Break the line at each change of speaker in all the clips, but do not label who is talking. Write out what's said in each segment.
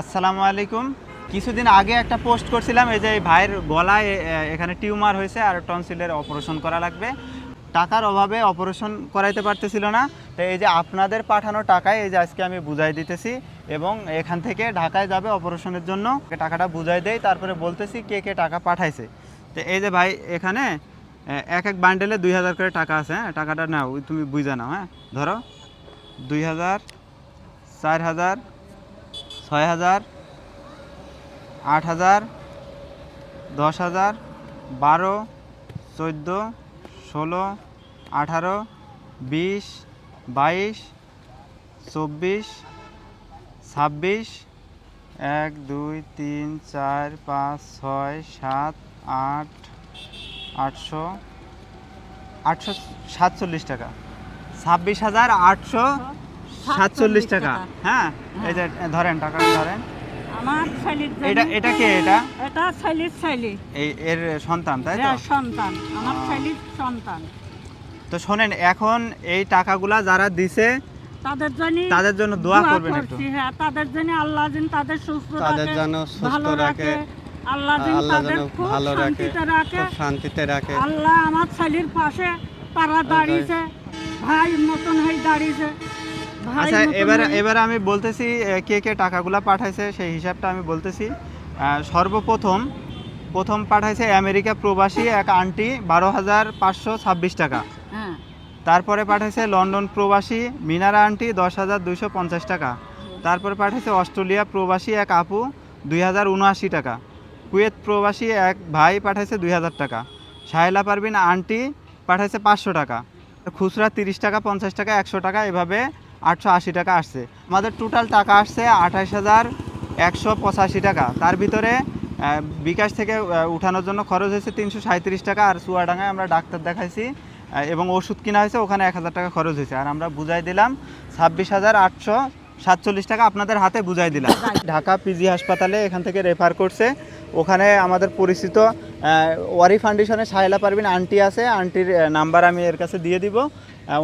আসসালামু আলাইকুম। কিছুদিন আগে একটা পোস্ট করছিলাম, এই যে ভাইয়ের গলায় এখানে টিউমার হয়েছে আর টনসিলের অপারেশন করা লাগবে। টাকার অভাবে অপারেশন করাইতে পারতেছিল না। তো এই যে আপনাদের পাঠানো টাকায়, এই যে আজকে আমি বুঝাই দিতেছি এবং এখান থেকে ঢাকায় যাবে অপারেশনের জন্য। টাকাটা বুঝাই দেয় তারপরে বলতেছি কে কে টাকা পাঠাইছে। তো এই যে ভাই, এখানে এক এক বান্ডেলে দুই হাজার করে টাকা আছে হ্যাঁ? টাকাটা নাও, তুমি বুঝে নাও হ্যাঁ? ধরো, দুই হাজার, চার হাজার ছয় হাজার, আট হাজার, দশ হাজার, বারো, চোদ্দ, ষোলো, আঠারো, বিশ, বাইশ, চব্বিশ, ছাব্বিশ, এক, দুই, তিন, চার, পাঁচ, ছয়, সাত, আট, আটশো আটশো সাতচল্লিশ টাকা। ছাব্বিশ হাজার আটশো সাতচল্লিশ টাকা। হ্যাঁ এই যে ধরেন টাকাটা ধরেন।
আমার ছেলের
এটা এটা কে এটা?
এটা ছেলের ছেলে।
এই এর সন্তান তাই তো?
হ্যাঁ, সন্তান। আমার ছেলের সন্তান।
তো শোনেন এখন এই টাকাগুলা যারা দিছে
তাদের জন্য
তাদের জন্য দোয়া করবেন একটু।
হ্যাঁ তাদের জন্য আল্লাহ যেন তাদের সুস্থ
তাদের যেন সুস্থ
ভালো
রাখে,
আল্লাহ যেন তাদের খুব শান্তিতে রাখে।
শান্তিতে রাখে।
আল্লাহ আমার ছেলের পাশে তারা দাঁড়িয়েছে। ভাই মতন হয়ে দাঁড়িয়েছে।
আচ্ছা এবার এবার আমি বলতেছি কে কে টাকাগুলা পাঠাইছে সেই হিসাবটা আমি বলতেছি। সর্বপ্রথম প্রথম পাঠাইছে আমেরিকা প্রবাসী এক আন্টি বারো হাজার পাঁচশো ছাব্বিশ টাকা।
হ্যাঁ।
তারপরে পাঠাইছে লন্ডন প্রবাসী মিনারা আন্টি দশ হাজার দুইশো পঞ্চাশ টাকা। তারপরে পাঠাইছে অস্ট্রেলিয়া প্রবাসী এক আপু দুই হাজার উনআশি টাকা। কুয়েত প্রবাসী এক ভাই পাঠাইছে দুই হাজার টাকা। সাহেলা পারবিন আন্টি পাঠাইছে পাঁচশো টাকা। খুচরা তিরিশ টাকা পঞ্চাশ টাকা একশো টাকা এভাবে আটশো আশি টাকা আসছে। আমাদের টোটাল টাকা আসছে আঠাশ হাজার একশো পঁচাশি টাকা। তার ভিতরে বিকাশ থেকে উঠানোর জন্য খরচ হয়েছে তিনশো সাঁত্রিশ টাকা আর চুয়াডাঙ্গায় আমরা ডাক্তার দেখাইছি এবং ওষুধ কিনা হয়েছে ওখানে এক হাজার টাকা খরচ হয়েছে। আর আমরা বুঝাই দিলাম ছাব্বিশ হাজার আটশো সাতচল্লিশ টাকা আপনাদের হাতে বুঝাই দিলাম। ঢাকা পিজি হাসপাতালে এখান থেকে রেফার করছে। ওখানে আমাদের পরিচিত ওয়ারি ফাউন্ডেশনে সাহেলা পারবিন আন্টি আছে, আন্টির নাম্বার আমি এর কাছে দিয়ে দিব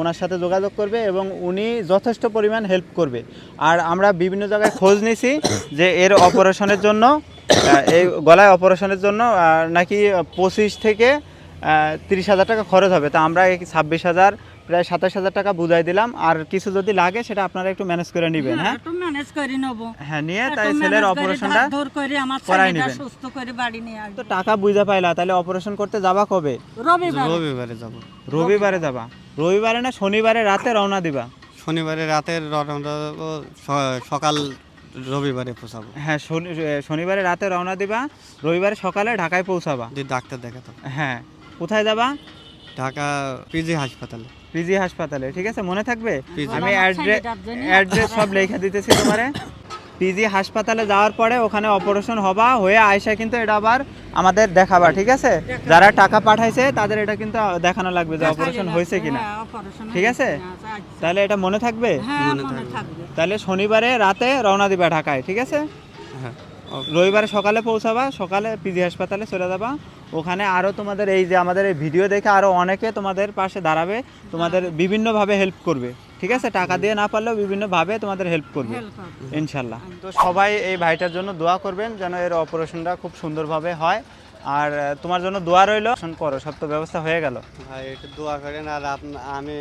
ওনার সাথে যোগাযোগ করবে এবং উনি যথেষ্ট পরিমাণ হেল্প করবে। আর আমরা বিভিন্ন জায়গায় খোঁজ নিছি যে এর অপারেশনের জন্য এই গলায় অপারেশনের জন্য নাকি পঁচিশ থেকে তিরিশ হাজার টাকা খরচ হবে। তা আমরা ছাব্বিশ হাজার প্রায় সাতাশ হাজার টাকা বুঝাই দিলাম। আর কিছু যদি লাগে সেটা আপনারা একটু ম্যানেজ করে নেবেন হ্যাঁ
একটু ম্যানেজ করে নেব।
হ্যাঁ নিয়ে তাই ছেলের অপারেশনটা
ধর করে আমার
করাই নেবেন।
সুস্থ করে বাড়ি নিয়ে
তো টাকা বুঝা পাইলা তাহলে অপারেশন করতে যাবা কবে?
রবিবার।
রবিবারে যাব।
রবিবারে যাবা? রবিবারে না শনিবারে রাতে রওনা দিবা?
শনিবারে রাতের রওনা সকাল রবিবারে পৌঁছাবো।
হ্যাঁ শনি- শনিবারে রাতে রওনা দিবা রবিবারে সকালে ঢাকায় পৌঁছাবা।
ডাক্তার দেখাতাম
হ্যাঁ। কোথায় যাবা?
ঢাকা পিজি হাসপাতালে।
পিজি হাসপাতালে ঠিক আছে? মনে থাকবে? আমি অ্যাড্রেস সব লিখে দিতেছি তোমারে। পিজি হাসপাতালে যাওয়ার পরে ওখানে অপারেশন হবা হয়ে আয়সা কিন্তু এটা আবার আমাদের দেখাবা ঠিক আছে? যারা টাকা পাঠাইছে তাদের এটা কিন্তু দেখানো লাগবে যে অপারেশন হয়েছে কিনা।
হ্যাঁ,
ঠিক আছে?
আচ্ছা।
তাহলে এটা মনে থাকবে?
হ্যাঁ
থাকবে।
থাকবে।
তাহলে শনিবারে রাতে রওনা দিবা ঢাকায় ঠিক আছে?
হ্যাঁ।
রবিবারে সকালে পৌঁছাবা সকালে পিজি হাসপাতালে চলে যাবা। ওখানে আরও তোমাদের এই যে আমাদের এই ভিডিও দেখে আরও অনেকে তোমাদের পাশে দাঁড়াবে তোমাদের বিভিন্নভাবে হেল্প করবে। ঠিক আছে? টাকা দিয়ে না পারলেও বিভিন্নভাবে তোমাদের হেল্প করবে। ইনশাল্লাহ। তো সবাই এই ভাইটার জন্য দোয়া করবেন যেন এর অপারেশনটা খুব সুন্দরভাবে হয়। আর তোমার জন্য দোয়া রইল। অপারেশন করো সব তো ব্যবস্থা হয়ে গেল।
ভাই একটু দোয়া করেন আর আমি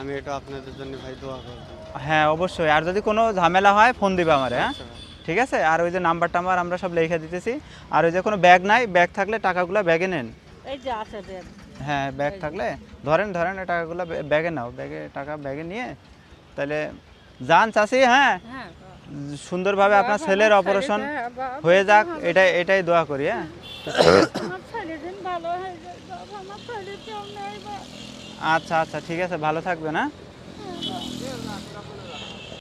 আমি একটু আপনাদের জন্য ভাই দোয়া করব।
হ্যাঁ অবশ্যই। আর যদি কোনো ঝামেলা হয় ফোন দিবে আমার হ্যাঁ?
আচ্ছা।
ঠিক আছে? আর ওই যে নাম্বার টাম্বার আমরা সব লিখে দিতেছি। আর ওই যে কোনো ব্যাগ নাই ব্যাগ থাকলে টাকাগুলো ব্যাগে নেন।
এই যে আছে দেন
হ্যাঁ ব্যাগ থাকলে। ধরেন ধরেন টাকাগুলো ব্যাগে নাও ব্যাগে টাকা ব্যাগে নিয়ে তাহলে যান চাষি হ্যাঁ?
হ্যাঁ।
সুন্দরভাবে আপনার ছেলের অপারেশন হয়ে যাক এটাই এটাই দোয়া করি হ্যাঁ। আচ্ছা আচ্ছা ঠিক আছে ভালো থাকবেন হ্যাঁ?